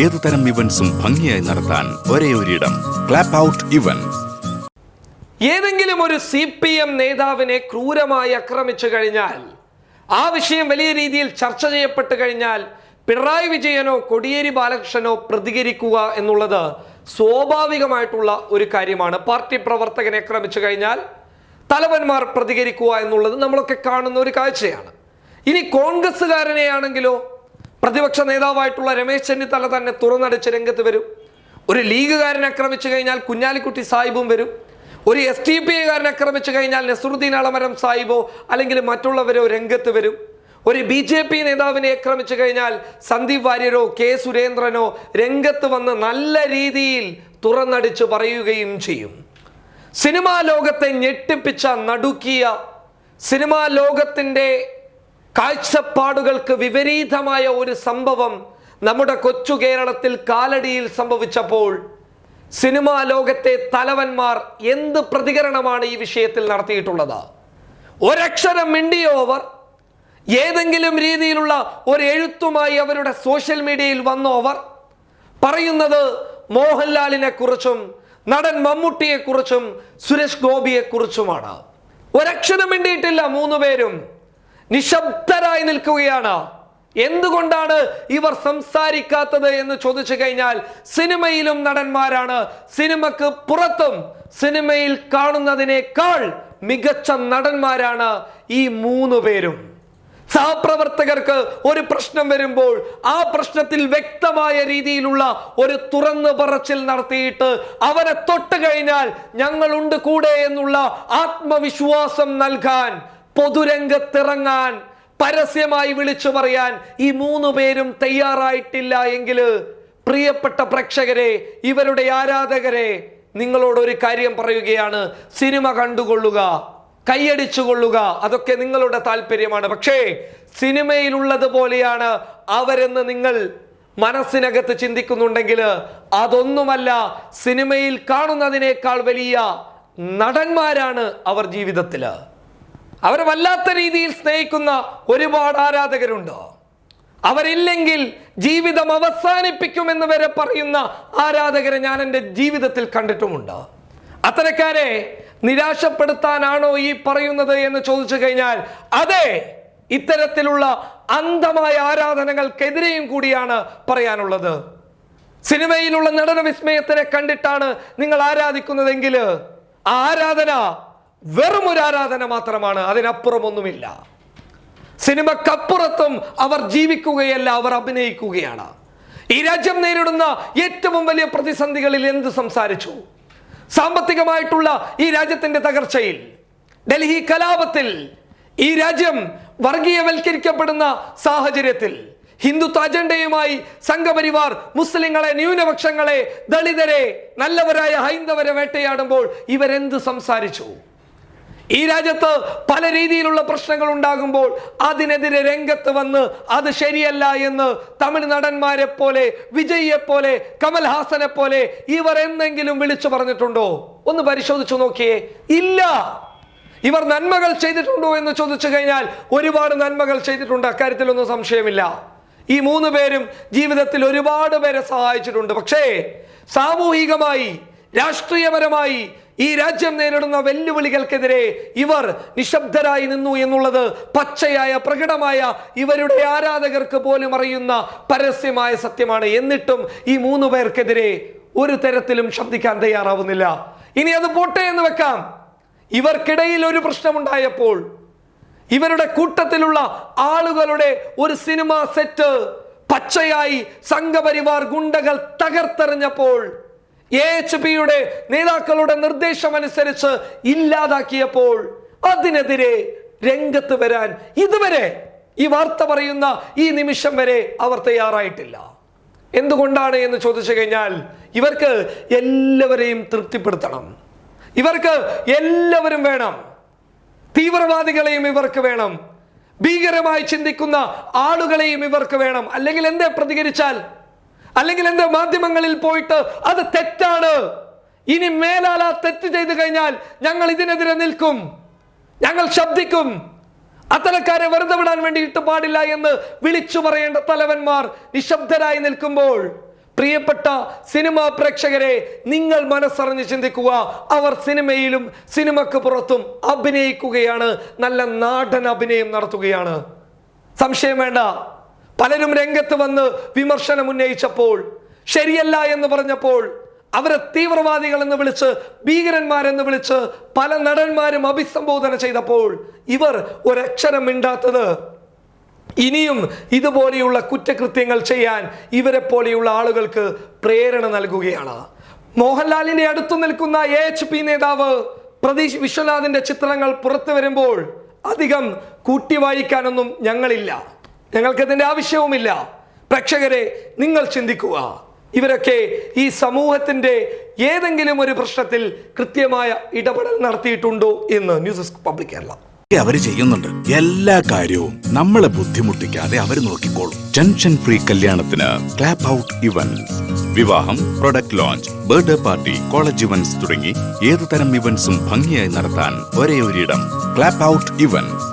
ഏതു തരം ഇവന്റ്സും ഭംഗിയായി നടത്താൻ ഒരേ ഒരിടം. ക്ലാപ്പ് ഔട്ട് ഇവൻ ഏതെങ്കിലും ഒരു സി പി എം നേതാവിനെ ക്രൂരമായി ആക്രമിച്ചു കഴിഞ്ഞാൽ ആ വിഷയം വലിയ രീതിയിൽ ചർച്ച ചെയ്യപ്പെട്ടു കഴിഞ്ഞാൽ പിണറായി വിജയനോ കൊടിയേരി ബാലകൃഷ്ണനോ പ്രതികരിക്കുക എന്നുള്ളത് സ്വാഭാവികമായിട്ടുള്ള ഒരു കാര്യമാണ്. പാർട്ടി പ്രവർത്തകനെ ആക്രമിച്ചു കഴിഞ്ഞാൽ തലവന്മാർ പ്രതികരിക്കുക എന്നുള്ളത് നമ്മളൊക്കെ കാണുന്ന ഒരു കാഴ്ചയാണ്. ഇനി കോൺഗ്രസ്സുകാരനെയാണെങ്കിലോ പ്രതിപക്ഷ നേതാവായിട്ടുള്ള രമേശ് ചെന്നിത്തല തന്നെ തുറന്നടിച്ച് രംഗത്ത് വരും. ഒരു ലീഗുകാരൻ ആക്രമിച്ചു കഴിഞ്ഞാൽ കുഞ്ഞാലിക്കുട്ടി സാഹിബും വരും. ഒരു എസ് ടി പി കാരനെ ആക്രമിച്ചു കഴിഞ്ഞാൽ നസറുദ്ദീൻ അളമരം സാഹിബോ അല്ലെങ്കിൽ മറ്റുള്ളവരോ രംഗത്ത് വരും. ഒരു ബി ജെ പി നേതാവിനെ ആക്രമിച്ചു കഴിഞ്ഞാൽ സന്ദീപ് വാര്യരോ കെ സുരേന്ദ്രനോ രംഗത്ത് വന്ന് നല്ല രീതിയിൽ തുറന്നടിച്ച് പറയുകയും ചെയ്യും. സിനിമാ ലോകത്തെ ഞെട്ടിപ്പിച്ച നടുക്കിയ സിനിമാ ലോകത്തിന്റെ കാഴ്ചപ്പാടുകൾക്ക് വിപരീതമായ ഒരു സംഭവം നമ്മുടെ കൊച്ചു കേരളത്തിൽ കാലടിയിൽ സംഭവിച്ചപ്പോൾ സിനിമാ ലോകത്തെ തലവന്മാർ എന്ത് പ്രതികരണമാണ് ഈ വിഷയത്തിൽ നടത്തിയിട്ടുള്ളത്? ഒരക്ഷരം മിണ്ടിയോ അവർ? ഏതെങ്കിലും രീതിയിലുള്ള ഒരു എഴുത്തുമായി അവരുടെ സോഷ്യൽ മീഡിയയിൽ വന്നോ അവർ? പറയുന്നത് മോഹൻലാലിനെ കുറിച്ചും നടൻ മമ്മൂട്ടിയെക്കുറിച്ചും സുരേഷ് ഗോപിയെക്കുറിച്ചുമാണ് ഒരക്ഷരം മിണ്ടിയിട്ടില്ല മൂന്ന് പേരും നിശബ്ദരായി നിൽക്കുകയാണ്. എന്തുകൊണ്ടാണ് ഇവർ സംസാരിക്കാത്തത് എന്ന് ചോദിച്ചു കഴിഞ്ഞാൽ സിനിമയിലും നടന്മാരാണ്. സിനിമക്ക് പുറത്തും സിനിമയിൽ കാണുന്നതിനേക്കാൾ മികച്ച നടന്മാരാണ് ഈ മൂന്ന് പേരും. സഹപ്രവർത്തകർക്ക് ഒരു പ്രശ്നം വരുമ്പോൾ ആ പ്രശ്നത്തിൽ വ്യക്തമായ രീതിയിലുള്ള ഒരു തുറന്നു പറച്ചിൽ നടത്തിയിട്ട് അവരെ തൊട്ട് കഴിഞ്ഞാൽ ഞങ്ങളുണ്ട് കൂടെ എന്നുള്ള ആത്മവിശ്വാസം നൽകാൻ പൊതുരംഗത്തിറങ്ങാൻ പരസ്യമായി വിളിച്ചു പറയാൻ ഈ മൂന്ന് പേരും തയ്യാറായിട്ടില്ല എങ്കിൽ പ്രിയപ്പെട്ട പ്രേക്ഷകരെ ഇവരുടെ ആരാധകരെ നിങ്ങളോടൊരു കാര്യം പറയുകയാണ്. സിനിമ കണ്ടുകൊള്ളുക കൈയടിച്ചു കൊള്ളുക അതൊക്കെ നിങ്ങളുടെ താല്പര്യമാണ്. പക്ഷേ സിനിമയിലുള്ളതുപോലെയാണ് അവരെന്ന് നിങ്ങൾ മനസ്സിനകത്ത് ചിന്തിക്കുന്നുണ്ടെങ്കിൽ അതൊന്നുമല്ല സിനിമയിൽ കാണുന്നതിനേക്കാൾ വലിയ നടന്മാരാണ് അവർ ജീവിതത്തിൽ. അവരെ വല്ലാത്ത രീതിയിൽ സ്നേഹിക്കുന്ന ഒരുപാട് ആരാധകരുണ്ട്? അവരില്ലെങ്കിൽ ജീവിതം അവസാനിപ്പിക്കുമെന്ന് വരെ പറയുന്ന ആരാധകരെ ഞാൻ എന്റെ ജീവിതത്തിൽ കണ്ടിട്ടുമുണ്ട്? അത്തരക്കാരെ നിരാശപ്പെടുത്താനാണോ ഈ പറയുന്നത് എന്ന് ചോദിച്ചു കഴിഞ്ഞാൽ അതെ ഇത്തരത്തിലുള്ള അന്ധമായ ആരാധനകൾക്കെതിരെയും കൂടിയാണ് പറയാനുള്ളത്. സിനിമയിലുള്ള നടന വിസ്മയത്തിനെ കണ്ടിട്ടാണ് നിങ്ങൾ ആരാധിക്കുന്നതെങ്കിൽ ആരാധന വെറും ഒരു ആരാധന മാത്രമാണ് അതിനപ്പുറമൊന്നുമില്ല. സിനിമക്കപ്പുറത്തും അവർ ജീവിക്കുകയല്ല അവർ അഭിനയിക്കുകയാണ്. ഈ രാജ്യം നേരിടുന്ന ഏറ്റവും വലിയ പ്രതിസന്ധികളിൽ എന്ത് സംസാരിച്ചു? സാമ്പത്തികമായിട്ടുള്ള ഈ രാജ്യത്തിന്റെ തകർച്ചയിൽ ഡൽഹി കലാപത്തിൽ ഈ രാജ്യം വർഗീയവൽക്കരിക്കപ്പെടുന്ന സാഹചര്യത്തിൽ ഹിന്ദുത്വ അജണ്ടയുമായി സംഘപരിവാർ മുസ്ലിങ്ങളെ ന്യൂനപക്ഷങ്ങളെ ദളിതരെ നല്ലവരായ ഹൈന്ദവരെ വേട്ടയാടുമ്പോൾ ഇവരെന്ത് സംസാരിച്ചു? ഈ രാജ്യത്ത് പല രീതിയിലുള്ള പ്രശ്നങ്ങൾ ഉണ്ടാകുമ്പോൾ അതിനെതിരെ രംഗത്ത് വന്ന് അത് ശരിയല്ല എന്ന് തമിഴ് നടന്മാരെ പോലെ വിജയിയെ പോലെ കമൽഹാസനെ പോലെ ഇവർ എന്തെങ്കിലും വിളിച്ചു പറഞ്ഞിട്ടുണ്ടോ? ഒന്ന് പരിശോധിച്ചു നോക്കിയേ. ഇല്ല. ഇവർ നന്മകൾ ചെയ്തിട്ടുണ്ടോ എന്ന് ചോദിച്ചു കഴിഞ്ഞാൽ ഒരുപാട് നന്മകൾ ചെയ്തിട്ടുണ്ട്. അക്കാര്യത്തിലൊന്നും സംശയമില്ല. ഈ മൂന്ന് പേരും ജീവിതത്തിൽ ഒരുപാട് പേരെ സഹായിച്ചിട്ടുണ്ട്. പക്ഷേ സാമൂഹികമായി രാഷ്ട്രീയപരമായി ഈ രാജ്യം നേരിടുന്ന വെല്ലുവിളികൾക്കെതിരെ ഇവർ നിശബ്ദരായി നിന്നു എന്നുള്ളത് പച്ചയായ പ്രകടമായ ഇവരുടെ ആരാധകർക്ക് പോലും അറിയുന്ന പരസ്യമായ സത്യമാണ്. എന്നിട്ടും ഈ മൂന്ന് പേർക്കെതിരെ ഒരു തരത്തിലും ശബ്ദിക്കാൻ തയ്യാറാവുന്നില്ല. ഇനി അത് പോട്ടെ എന്ന് വെക്കാം. ഇവർക്കിടയിൽ ഒരു പ്രശ്നമുണ്ടായപ്പോൾ ഇവരുടെ കൂട്ടത്തിലുള്ള ആളുകളുടെ ഒരു സിനിമ സെറ്റ് പച്ചയായി സംഘപരിവാർ ഗുണ്ടകൾ തകർത്തെറിഞ്ഞപ്പോൾ എ എച്ച് പിയുടെ നേതാക്കളുടെ നിർദ്ദേശമനുസരിച്ച് ഇല്ലാതാക്കിയപ്പോൾ അതിനെതിരെ രംഗത്ത് വരാൻ ഇതുവരെ ഈ വാർത്ത പറയുന്ന ഈ നിമിഷം വരെ അവർ തയ്യാറായിട്ടില്ല. എന്തുകൊണ്ടാണ് എന്ന് ചോദിച്ചു കഴിഞ്ഞാൽ ഇവർക്ക് എല്ലാവരെയും തൃപ്തിപ്പെടുത്തണം. ഇവർക്ക് എല്ലാവരും വേണം. തീവ്രവാദികളെയും ഇവർക്ക് വേണം. ഭീകരമായി ചിന്തിക്കുന്ന ആളുകളെയും ഇവർക്ക് വേണം. അല്ലെങ്കിൽ എന്തേ പ്രതികരിച്ചാൽ അല്ലെങ്കിൽ എന്റെ മാധ്യമങ്ങളിൽ പോയിട്ട് അത് തെറ്റാണ്? ഇനി മേലാൽ ആ തെറ്റ് ചെയ്തു കഴിഞ്ഞാൽ ഞങ്ങൾ ഇതിനെതിരെ നിൽക്കും. ഞങ്ങൾ ശബ്ദിക്കും. അത്തരക്കാരെ വെറുതെ വിടാൻ വേണ്ടിയിട്ട് പാടില്ല എന്ന് വിളിച്ചു പറയേണ്ട തലവന്മാർ നിശബ്ദരായി നിൽക്കുമ്പോൾ പ്രിയപ്പെട്ട സിനിമാ പ്രേക്ഷകരെ നിങ്ങൾ മനസ്സറിഞ്ഞ് ചിന്തിക്കുക. അവർ സിനിമയിലും സിനിമക്ക് പുറത്തും അഭിനയിക്കുകയാണ്. നല്ല നാടൻ അഭിനയം നടത്തുകയാണ്. സംശയം വേണ്ട. പലരും രംഗത്ത് വന്ന് വിമർശനം ഉന്നയിച്ചപ്പോൾ ശരിയല്ല എന്ന് പറഞ്ഞപ്പോൾ അവരെ തീവ്രവാദികൾ എന്ന് വിളിച്ച് ഭീകരന്മാരെന്ന് വിളിച്ച് പല നടന്മാരും അഭിസംബോധന ചെയ്തപ്പോൾ ഇവർ ഒരക്ഷരം മിണ്ടാത്തത് ഇനിയും ഇതുപോലെയുള്ള കുറ്റകൃത്യങ്ങൾ ചെയ്യാൻ ഇവരെ പോലെയുള്ള ആളുകൾക്ക് പ്രേരണ നൽകുകയാണ്. മോഹൻലാലിന്റെ അടുത്തു നിൽക്കുന്ന എ എച്ച് പി നേതാവ് പ്രതീഷ് വിശ്വനാഥിന്റെ ചിത്രങ്ങൾ പുറത്തു വരുമ്പോൾ അധികം കൂട്ടി വായിക്കാനൊന്നും ഞങ്ങളില്ല. ഞങ്ങൾക്കതിന്റെ ആവശ്യവുമില്ല. പ്രേക്ഷകരെ നിങ്ങൾ ചിന്തിക്കുക. ഇവരൊക്കെ ഈ സമൂഹത്തിന്റെ ഏതെങ്കിലും ഒരു പ്രശ്നത്തിൽ കൃത്യമായ ഇടപെടൽ നടത്തിയിട്ടുണ്ടോ എന്ന് ന്യൂസ് ഡെസ്ക് പബ്ലിക് കേരള. അവർ ചെയ്യുന്നുണ്ട്. എല്ലാ കാര്യവും നമ്മളെ ബുദ്ധിമുട്ടിക്കാതെ അവർ നോക്കിക്കോളും. ടെൻഷൻ ഫ്രീ കല്യാണത്തിന് ക്ലാപ്പ് ഔട്ട് ഇവന്റ്സ് വിവാഹം product launch birthday party college events തുടങ്ങി ഏതുതരം ഇവന്റ്സും ഭംഗിയായി നടത്താൻ ഒരേ ഒരിടം ക്ലാപ്പ് ഔട്ട് ഇവന്റ്സ്